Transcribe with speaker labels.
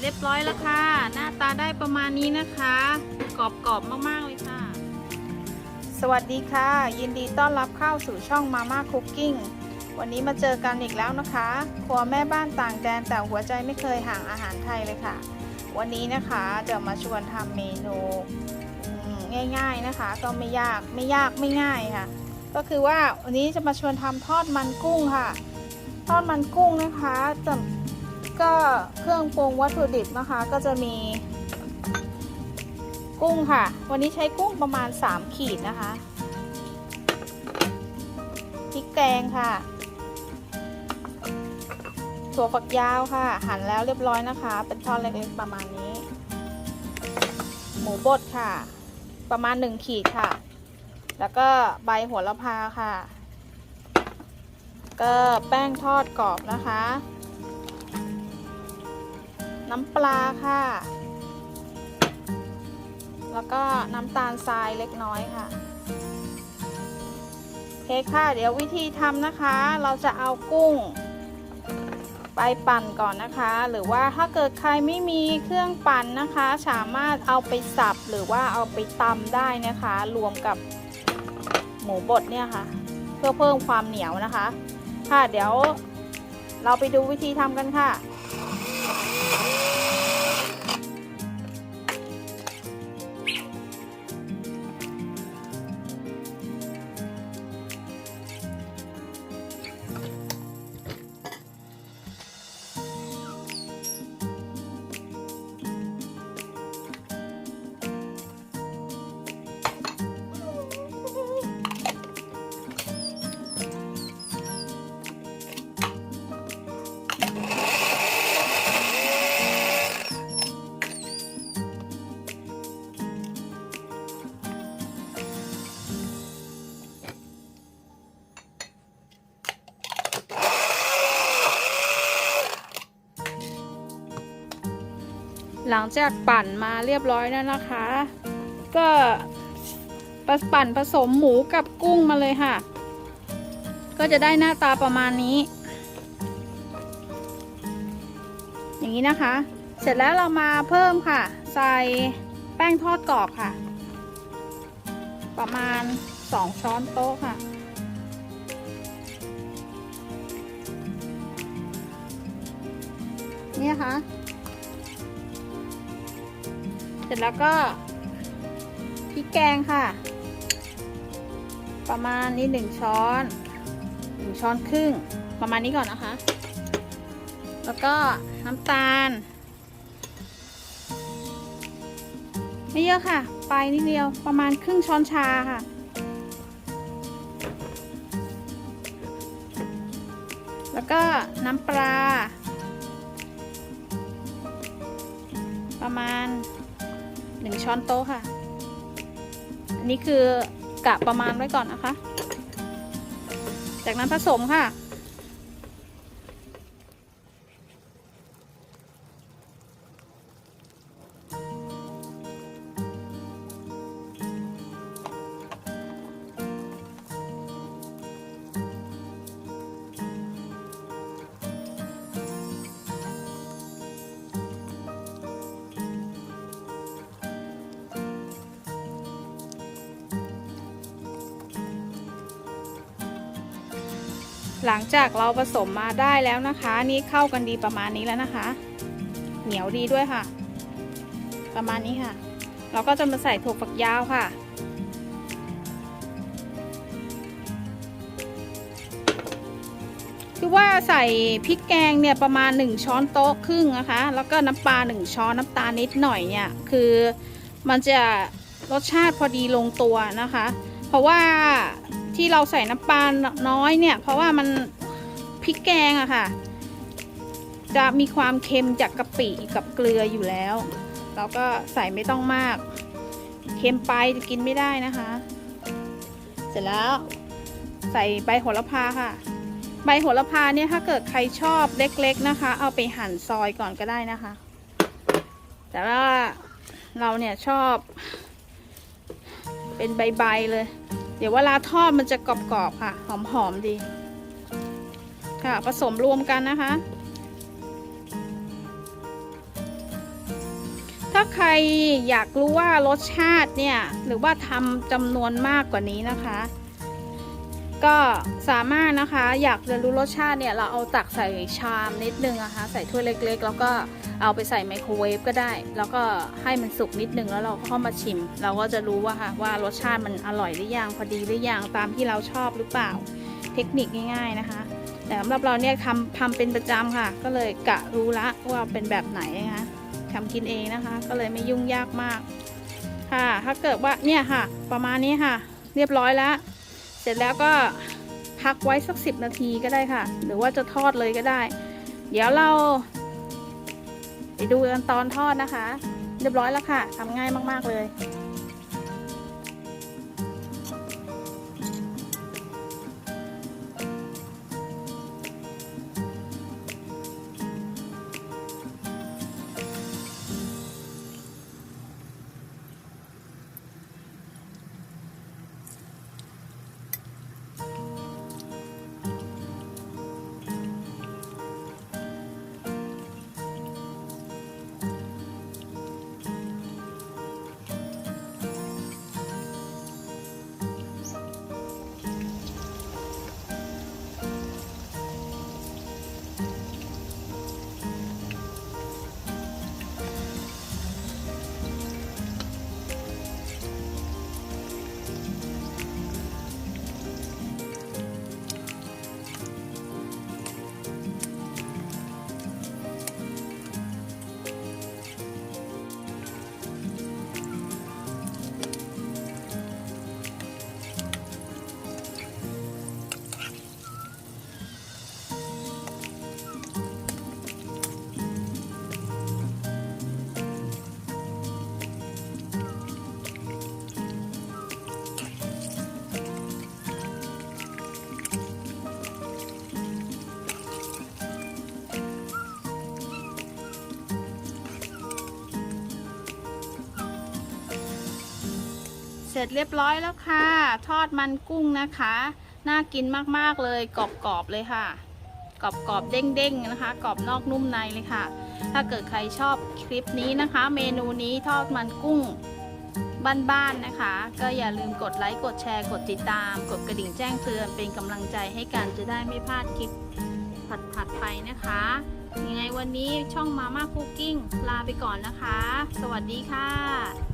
Speaker 1: เรียบร้อยแล้วค่ะ หน้าตาได้ประมาณนี้นะคะ กรอบๆมากๆเลยค่ะ สวัสดีค่ะ ยินดีต้อนรับเข้าสู่ช่องมาม่าคุกกิ้งวันนี้มาเจอกันอีกแล้วนะคะ ครัวแม่บ้านต่างแดนแต่หัวใจไม่เคยห่างอาหารไทยเลยค่ะ วันนี้นะคะจะมาชวนทำเมนูง่าย ๆนะคะ ก็ไม่ยากไม่ยากไม่ง่ายค่ะ ก็คือว่าวันนี้จะมาชวนทำทอดมันกุ้งค่ะ ทอดมันกุ้งนะคะจะ ก็เครื่องปรุงวัตถุดิบนะคะก็จะมี กุ้งค่ะ วันนี้ใช้กุ้งประมาณ 3 ขีดนะคะพริกแกงค่ะ ถั่วฝักยาวค่ะ หั่นแล้วเรียบร้อยนะคะ เป็นท่อนเล็กๆประมาณนี้ หมูบดค่ะ ประมาณ 1 ขีดค่ะ แล้วก็ใบโหัวละพาค่ะ ก็แป้งทอดกรอบนะคะ น้ำปลาค่ะ แล้วก็น้ำตาลทรายเล็กน้อยค่ะโอเคค่ะ เดี๋ยววิธีทำนะคะ เราจะเอากุ้ง ไปปั่นก่อนนะคะ หรือว่าถ้าเกิดใครไม่มีเครื่องปั่นนะคะ สามารถเอาไปสับหรือว่าเอาไปตำได้นะคะ รวมกับหมูบดเนี่ยค่ะ เพื่อเพิ่มความเหนียวนะคะ ค่ะเดี๋ยวเราไปดูวิธีทำกันค่ะ Uhum. หลังจากปั่นมาเรียบร้อยแล้วนะคะ ก็ปั่นผสมหมูกับกุ้งมาเลยค่ะ ก็จะได้หน้าตาประมาณนี้ อย่างนี้นะคะ เสร็จแล้วเรามาเพิ่มค่ะ ใส่แป้งทอดกรอบค่ะ ประมาณ 2 ช้อนโต๊ะค่ะนี่ค่ะ ร็จแล้วก็พริกแกงค่ะ ประมาณนี้หนึ่งช้อนหนึ่งช้อนครึ่ง ประมาณนี้ก่อนนะคะ แล้วก็น้ำตาล ไม่เยอะค่ะ ไปนิดเดียวประมาณครึ่งช้อนชาค่ะ แล้วก็น้ำปลาประมาณ หนึ่งช้อนโต๊ะค่ะ อันนี้คือกะประมาณไว้ก่อนนะคะ จากนั้นผสมค่ะ หลังจากเราผสมมาได้แล้วนะคะ นี่เข้ากันดีประมาณนี้แล้วนะคะ เหนียวดีด้วยค่ะ ประมาณนี้ค่ะ เราก็จะมาใส่ถั่วฝักยาวค่ะ คือว่าใส่พริกแกงเนี่ยประมาณ 1 ช้อนโต๊ะครึ่งนะคะ แล้วก็น้ำปลา 1 ช้อนน้ำตาลนิดหน่อยเนี่ย คือมันจะรสชาติพอดีลงตัวนะคะ เพราะว่า ที่เราใส่น้ำปลาน้อยเนี่ย เพราะว่ามันพริกแกงอะค่ะ จะมีความเค็มจากกะปิกับเกลืออยู่แล้ว เราก็ใส่ไม่ต้องมาก เค็มไปจะกินไม่ได้นะคะ เสร็จแล้วใส่ใบโหระพาค่ะ ใบโหระพาเนี่ยถ้าเกิดใครชอบเล็กๆนะคะ เอาไปหั่นซอยก่อนก็ได้นะคะ แต่ว่าเราเนี่ยชอบ เป็นใบๆเลย เดี๋ยวเวลาทอดมันจะกรอบๆค่ะ หอมๆดี ค่ะ ผสมรวมกันนะคะ ถ้าใครอยากรู้ว่ารสชาติเนี่ย หรือว่าทำจำนวนมากกว่านี้นะคะ ก็สามารถนะคะอยากจะรู้รสชาติเนี่ยเราเอาตักใส่ชามนิดนึงนะคะใส่ถ้วยเล็ก ๆ แล้วก็เอาไปใส่ไมโครเวฟก็ได้ แล้วก็ให้มันสุกนิดนึงแล้วเราเข้ามาชิม เราก็จะรู้ว่าค่ะว่ารสชาติมันอร่อยหรือยังพอดีหรือยังตามที่เราชอบหรือเปล่าเทคนิคง่าย ๆนะคะ แต่สำหรับเราเนี่ยทำทำเป็นประจำค่ะ ก็เลยกะรู้ละว่าเป็นแบบไหนนะคะทำกินเองนะคะ ก็เลยไม่ยุ่งยากมากค่ะ ถ้าเกิดว่าเนี่ยค่ะ ประมาณนี้ค่ะ เรียบร้อยแล้ว เสร็จแล้วก็พักไว้สักสิบนาทีก็ได้ค่ะ หรือว่าจะทอดเลยก็ได้ เดี๋ยวเรา ไปดูกันตอนทอดนะคะ เรียบร้อยแล้วค่ะทำง่ายมาก ๆ เลย เสร็จเรียบร้อยแล้วค่ะ ทอดมันกุ้งนะคะ น่ากินมากๆเลยกรอบๆเลยค่ะกรอบๆเด้งๆนะคะกรอบนอกนุ่มในเลยค่ะ ถ้าเกิดใครชอบคลิปนี้นะคะ เมนูนี้ทอดมันกุ้งบ้านๆนะคะ ก็อย่าลืมกดไลค์กดแชร์กดติดตาม กดกระดิ่งแจ้งเตือนเป็นกำลังใจให้กันจะได้ไม่พลาดคลิปถัดๆไปนะคะยังไงวันนี้ช่องมาม่าคุกกิ้งลาไปก่อนนะคะ สวัสดีค่ะ